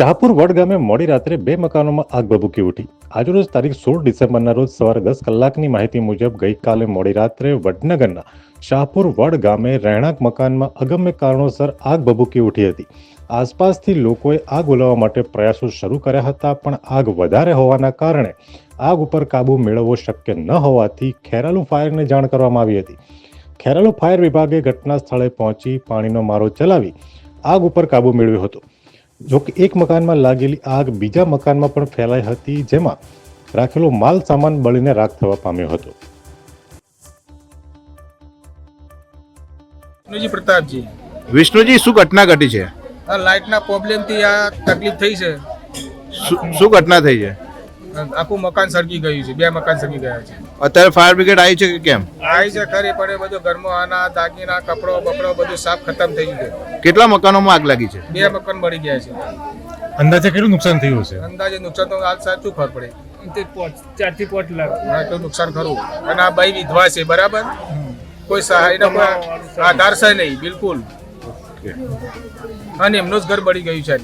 શાહપુર વડ ગામે મોડી રાત્રે બે મકાનોમાં આગ ભભૂકી ઉઠી. આજરોજ તારીખ સોળ ડિસેમ્બરના રોજ સવારે દસ કલાકની માહિતી મુજબ ગઈકાલે મોડી રાત્રે વડનગરના શાહપુર વડ ગામે રહેણાંક મકાનમાં અગમ્ય કારણોસર આગ ભભૂકી ઉઠી હતી. આસપાસથી લોકોએ આગ ઓલવવા માટે પ્રયાસો શરૂ કર્યા હતા, પણ આગ વધારે હોવાના કારણે આગ ઉપર કાબુ મેળવવો શક્ય ન હોવાથી ખેરાલુ ફાયરને જાણ કરવામાં આવી હતી. ખેરાલુ ફાયર વિભાગે ઘટના સ્થળે પહોંચી પાણીનો મારો ચલાવી આગ ઉપર કાબુ મેળવ્યો હતો. જો કે એક મકાનમાં લાગેલી આગ બીજા મકાનમાં પણ ફેલાઈ હતી જેમાં રાખેલો માલ સામાન બળીને રાખ થવા પામ્યો હતો. વિષ્ણુજી પ્રતાપજી. વિષ્ણુજી શું ઘટના ઘટી છે? આ લાઇટના પ્રોબ્લેમથી આ તકલીફ થઈ છે. શું શું ઘટના થઈ છે? આખું મકાન સળગી ગયું છે બે મકાન સળગી ગયા છે. અત્યારે ફાયર બ્રિગેડ આવી છે કે કેમ? આવી છે ખરી પણ એ બધું ઘરમાં આના દાગીના કપડો બપડો બધું સાફ ખતમ થઈ ગયું. કેટલા મકાનોમાં આગ લાગી છે? બે મકાન મળી ગયા છે. અંદાજે કેટલું નુકસાન થયું છે અંદાજે નુકસાન તો હાલ સાચું ખબર પડે. તે પોચ ચારથી પોચ લાખ. હા એટલું નુકસાન ખરું. અને આ ભાઈ વિધવા છે બરાબર? કોઈ સહાયનો કોઈ આધાર છે નહીં બિલકુલ. અને એમનું જ ઘર બળી ગયું છે.